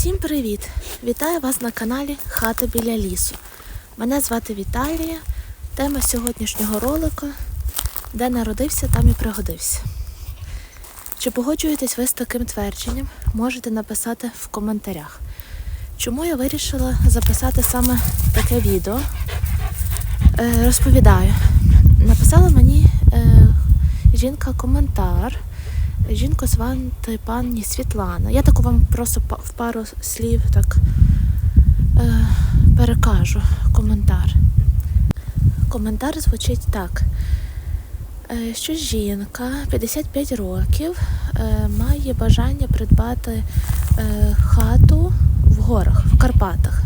Усім привіт! Вітаю вас на каналі Хата біля лісу. Мене звати Віталія. Тема сьогоднішнього ролика де народився, там і пригодився. Чи погоджуєтесь ви з таким твердженням, можете написати в коментарях. Чому я вирішила записати саме таке відео? Е, розповідаю. Написала мені е, жінка коментар. Жінку звати пані Світлана. Я таку вам просто в пару слів так е, перекажу коментар. Коментар звучить так. Е, Що жінка 55 років е, має бажання придбати е, хату в горах, в Карпатах.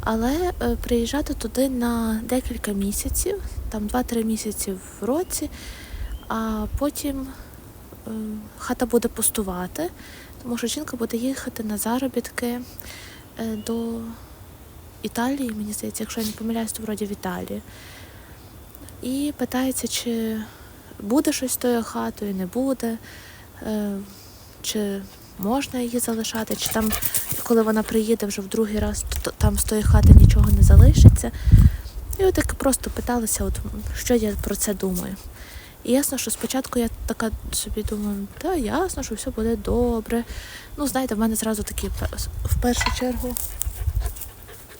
Але е, приїжджати туди на декілька місяців, там 2-3 місяці в році, а потім хата буде пустувати, тому що жінка буде їхати на заробітки е, до Італії, мені здається, якщо я не помиляюсь, то вроді в Італії. І питається, чи буде щось з тою хатою, не буде, е, чи можна її залишати, чи там, коли вона приїде вже в другий раз, то там з тої хати нічого не залишиться. І от так просто питалася, от, що я про це думаю. І ясно, що спочатку я така собі думаю, та ясно, що все буде добре. Ну, знаєте, в мене зразу такі в першу чергу.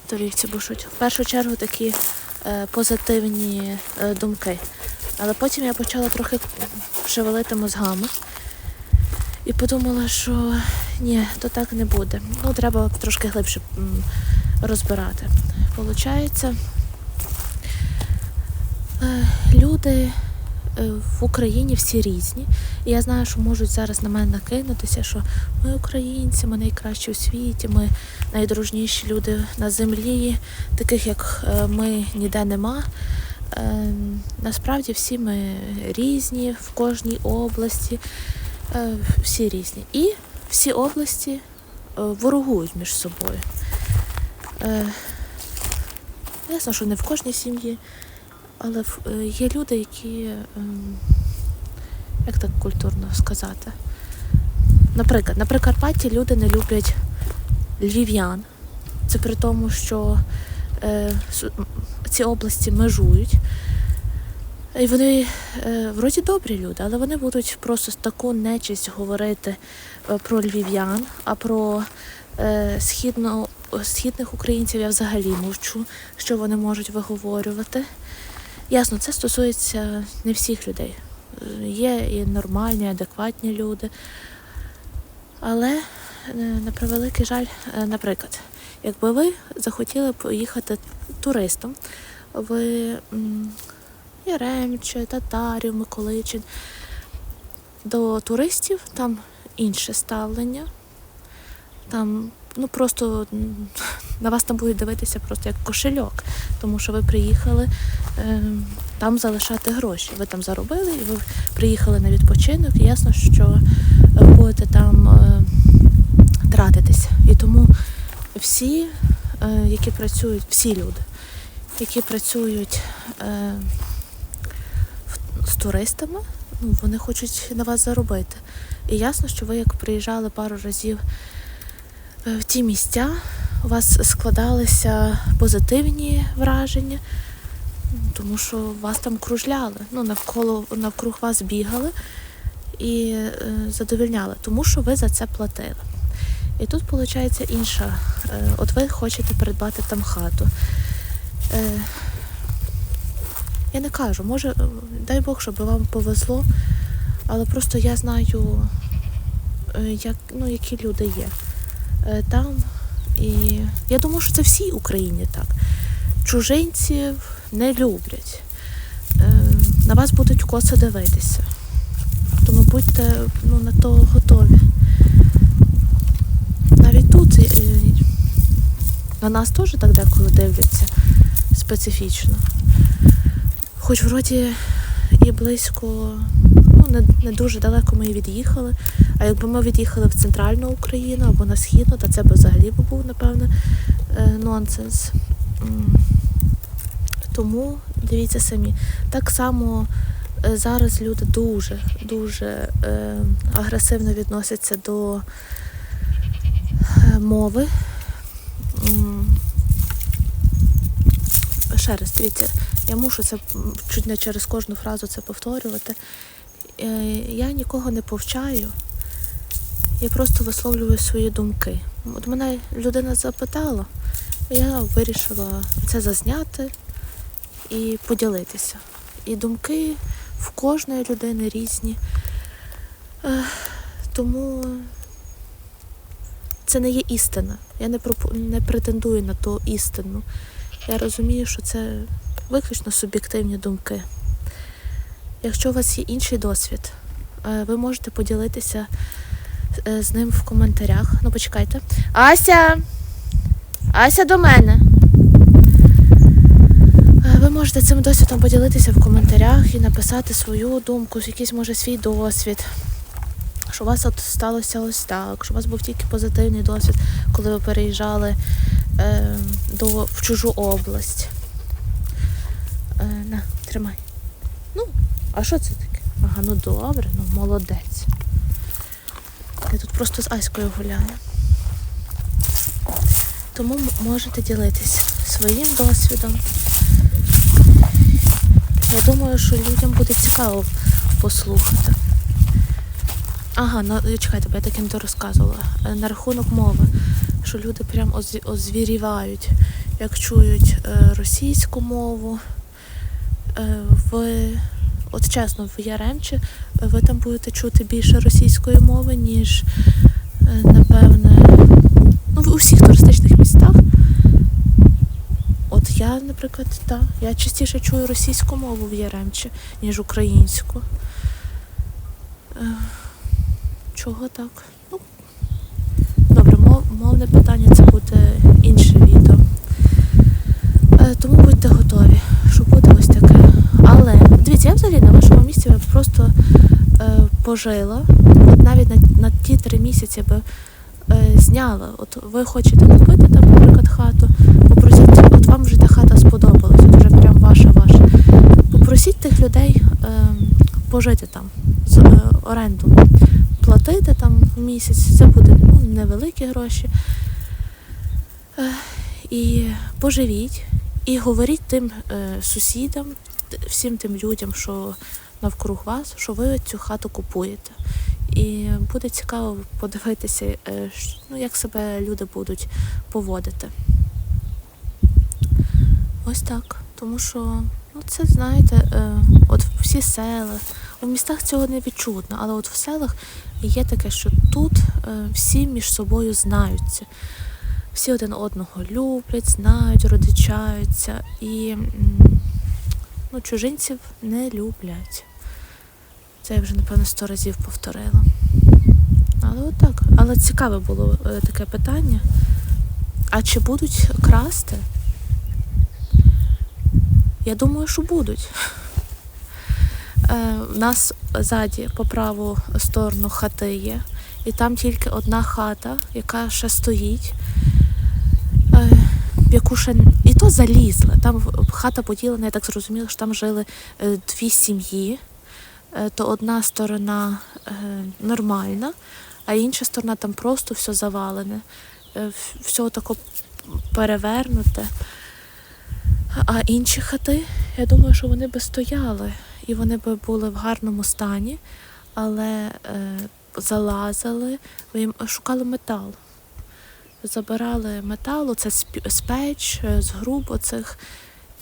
То вівці бушуть. В першу чергу такі е, позитивні е, думки. Але потім я почала трохи шевелити мозгами і подумала, що ні, то так не буде. Ну, треба трошки глибше розбирати. Получається, е, люди в Україні всі різні. І я знаю, що можуть зараз на мене накинутися, що ми українці, ми найкращі у світі, ми найдружніші люди на землі, таких як е, ми ніде нема. Е, Насправді всі ми різні в кожній області, е, всі різні. І всі області е, ворогують між собою. Е, Ясно, що не в кожній сім'ї, але е, є люди, які, ем, як так культурно сказати, наприклад, на Прикарпатті люди не люблять львів'ян. Це при тому, що е, ці області межують. І вони е, вроді добрі люди, але вони будуть просто таку нечисть говорити е, про львів'ян, а про е, східно, східних українців я взагалі мовчу, що вони можуть виговорювати. Ясно, це стосується не всіх людей. Є і нормальні, адекватні люди. Але, е, на превеликий жаль, е, наприклад, якби ви захотіли поїхати туристом в Яремче, Татарів, Миколичин, до туристів там інше ставлення. Там ну просто на вас там будуть дивитися просто як кошельок, тому що ви приїхали е, там залишати гроші. Ви там заробили і ви приїхали на відпочинок, і ясно, що будете там е, тратитися. І тому всі, е, які працюють, всі люди, які працюють е, з туристами, ну, вони хочуть на вас заробити. І ясно, що ви як приїжджали пару разів в ті місця, у вас складалися позитивні враження, тому що вас там кружляли, ну, навколо навкруг вас бігали і е, задовільняли, тому що ви за це платили. І тут виходить інша. Е, От ви хочете придбати там хату. Е, Я не кажу, може, е, дай Бог, щоб вам повезло, але просто я знаю, е, як, ну, які люди є е, там. І я думаю, що це всій Україні так. Чужинців не люблять. Е, На вас будуть косо дивитися. Тому будьте ну, на то готові. Навіть тут е, на нас теж так деколи дивляться специфічно. Хоч вроді і близько, ну не, не дуже далеко ми і від'їхали. А якби ми від'їхали в центральну Україну або на східну, то це б взагалі був, напевно, е, нонсенс. Тому дивіться самі. Так само е, зараз люди дуже, дуже е, агресивно відносяться до мови. Ще раз, дивіться, я мушу це чуть не через кожну фразу це повторювати. Я нікого не повчаю, я просто висловлюю свої думки. От мене людина запитала, я вирішила це зазняти і поділитися. І думки в кожної людини різні. Тому це не є істина. Я не, пропо- не претендую на ту істину. Я розумію, що це виключно суб'єктивні думки. Якщо у вас є інший досвід, е, ви можете поділитися з ним в коментарях. Ну, почекайте. Ася! Ася до мене. Е, Ви можете цим досвідом поділитися в коментарях і написати свою думку, якийсь може свій досвід. Що у вас от сталося ось так, що у вас був тільки позитивний досвід, коли ви переїжджали е, до, в чужу область. Е, на, тримай. Ну, а що це таке? Ага, ну добре, ну молодець. Я тут просто з Аською гуляю. Тому можете ділитись своїм досвідом. Я думаю, що людям буде цікаво послухати. Ага, ну чекайте, бо я таки не дорозказувала. Е, На рахунок мови, що люди прям озвірівають, як чують е, російську мову. В, от чесно, в Яремчі е, ви там будете чути більше російської мови, ніж, е, напевне, ну, в усіх туристичних містах. От я, наприклад, так, я частіше чую російську мову в Яремчі, ніж українську. Е, Чого так? Ну, добре, мов, мовне питання це буде інше відео. Тому будьте готові, що буде ось таке. Але дивіться, я взагалі на вашому місці я б просто е, пожила. От навіть на, на ті три місяці би е, зняла. От ви хочете купити там, наприклад, хату, попросіть, от вам вже та хата сподобалась, от вже прям ваша ваша. Попросіть тих людей е, пожити там з е, оренду. Платити там місяць, це буде ну, невеликі гроші. Е, і поживіть, і говоріть тим е, сусідам, всім тим людям, що навкруг вас, що ви цю хату купуєте. І буде цікаво подивитися, е, ну, як себе люди будуть поводити. Ось так. Тому що, ну, це знаєте, е, от всі села, у містах цього не відчутно, але от в селах є таке, що тут е, всі між собою знаються. Всі один одного люблять, знають, родичаються і ну, чужинців не люблять. Це я вже, напевно, сто разів повторила. Але отак. Але цікаве було е, таке питання. А чи будуть красти? Я думаю, що будуть. Е, У нас ззаді по праву сторону хати є, і там тільки одна хата, яка ще стоїть, е, яку ще і то залізла. Там хата поділена, я так зрозуміла, що там жили е, дві сім'ї. Е, То одна сторона е, нормальна, а інша сторона там просто все завалене, е, все тако перевернуте. А інші хати, я думаю, що вони би стояли і вони би були в гарному стані, але залазили, шукали метал. Забирали метал, це з печ, з груб оцих,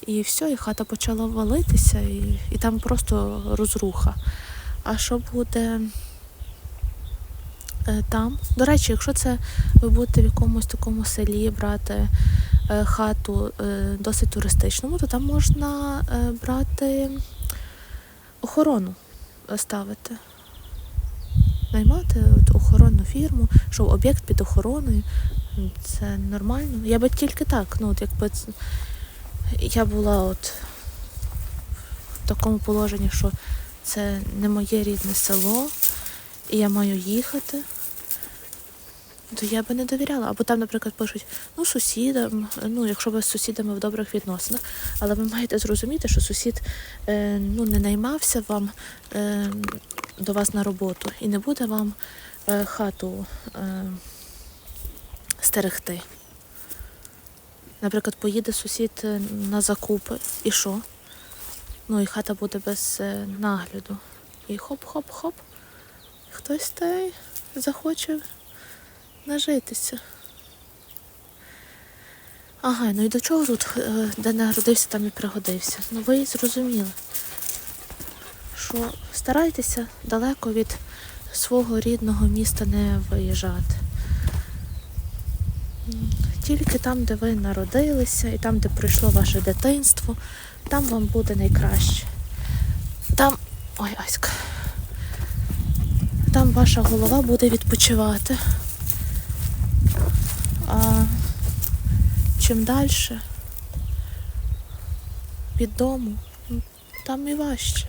і все, і хата почала валитися, і, і там просто розруха. А що буде е, там? До речі, якщо це ви будете в якомусь такому селі брати е, хату е, досить туристичному, то там можна брати охорону ставити. Наймати от, охоронну фірму, що об'єкт під охороною. Це нормально. Я би тільки так, ну от якби я була от в такому положенні, що це не моє рідне село, і я маю їхати то я би не довіряла. Або там, наприклад, пишуть, ну, сусідам, ну, якщо ви з сусідами в добрих відносинах, але ви маєте зрозуміти, що сусід е, ну, не наймався вам е, до вас на роботу і не буде вам е, хату е, стерегти. Наприклад, поїде сусід е, на закупи, і що? Ну і хата буде без е, нагляду. І хоп-хоп-хоп. Хтось та захоче нажитися. Ага, ну і до чого тут, е, де народився, там і пригодився. Ну ви зрозуміли, що старайтеся далеко від свого рідного міста не виїжджати. Тільки там, де ви народилися, і там, де пройшло ваше дитинство, там вам буде найкраще. Там. Ой, Аська. Там ваша голова буде відпочивати. А чим далі від дому, там і важче.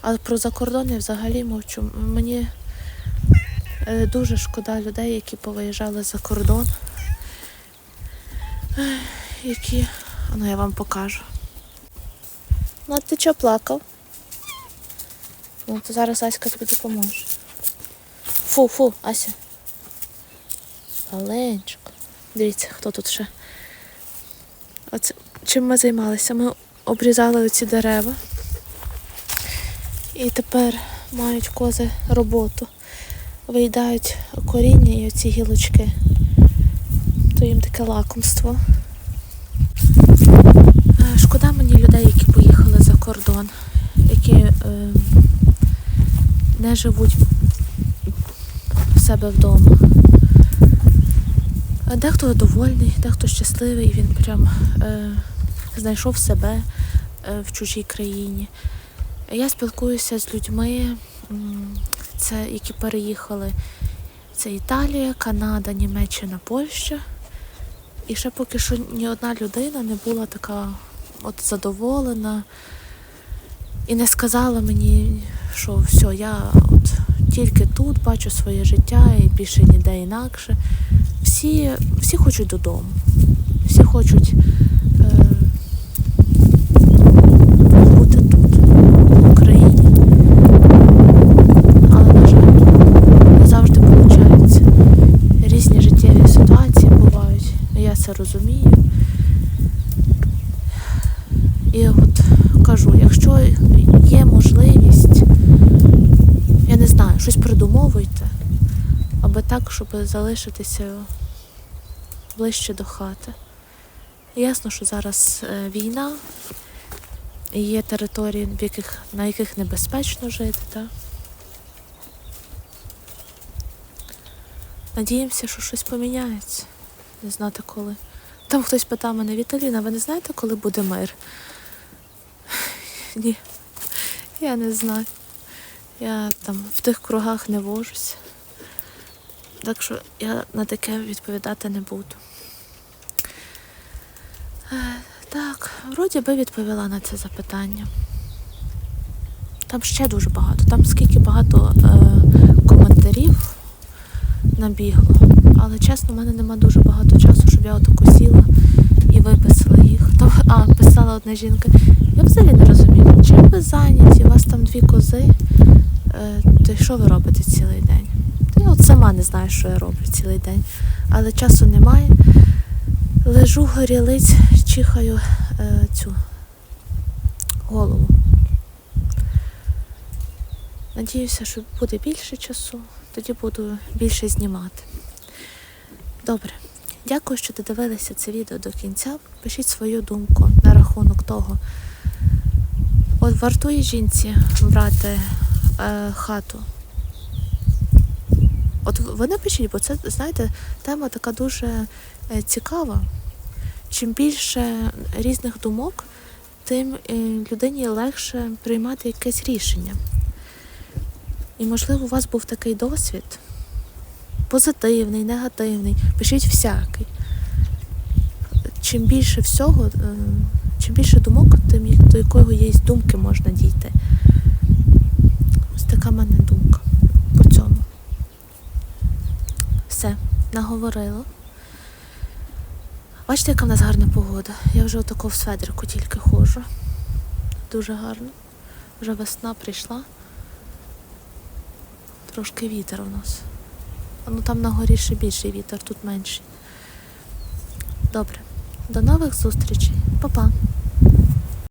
А про закордон я взагалі мовчу. Мені е, дуже шкода людей, які повиїжджали за кордон. Які. Ну я вам покажу. Ну, а ти чого плакав? Ну, то зараз Аська тобі допоможе. Фу, фу, Ася. Оленчик. Дивіться, хто тут ще. Оце, чим ми займалися? Ми обрізали оці дерева. І тепер мають кози роботу. Виїдають коріння і оці гілочки. То їм таке лакомство. Е, Шкода мені людей, які поїхали за кордон, які е, не живуть в себе вдома. Дехто довольний, дехто щасливий, він прям е, знайшов себе е, в чужій країні. Я спілкуюся з людьми, це, які переїхали. Це Італія, Канада, Німеччина, Польща. І ще поки що ні одна людина не була така от задоволена і не сказала мені, що все, я от тільки тут бачу своє життя і більше ніде інакше. Всі, всі хочуть додому. Всі хочуть е, бути тут, в Україні. Але, на жаль, не завжди виходить. Різні життєві ситуації бувають. Я це розумію. І от кажу, якщо є можливість, я не знаю, щось придумовуйте, аби так, щоб залишитися ближче до хати. Ясно, що зараз е, війна, і є території, в яких, на яких небезпечно жити, так? Надіємося, що щось поміняється. Не знати коли. Там хтось питав мене, Віталіна, ви не знаєте, коли буде мир? Ні, я не знаю. Я там в тих кругах не вожуся. Так що я на таке відповідати не буду. Е, Так, вроді би відповіла на це запитання. Там ще дуже багато. Там скільки багато е, коментарів набігло. Але чесно, в мене нема дуже багато часу, щоб я отако сіла і виписала їх. Там, а, писала одна жінка. Я взагалі не розумію, чим ви зайняті, у вас там дві кози. Е, то що ви робите цілий день? Я от сама не знаю, що я роблю цілий день. Але часу немає. Лежу горілиць, чихаю е, цю голову. Надіюся, що буде більше часу, тоді буду більше знімати. Добре. Дякую, що додивилися це відео до кінця. Пишіть свою думку на рахунок того. От вартує жінці брати е, хату. От ви напишіть, бо це, знаєте, тема така дуже е, цікава. Чим більше різних думок, тим е, людині легше приймати якесь рішення. І, можливо, у вас був такий досвід позитивний, негативний, пишіть всякий. Чим більше всього, е, чим більше думок, тим до якої є думки можна дійти. Ось така в мене думка по цьому. Все, наговорила. Бачите, яка в нас гарна погода. Я вже отако в сведрику тільки ходжу. Дуже гарно. Вже весна прийшла. Трошки вітер у нас. Ну там на горі ще більший вітер, тут менший. Добре. До нових зустрічей. Па-па.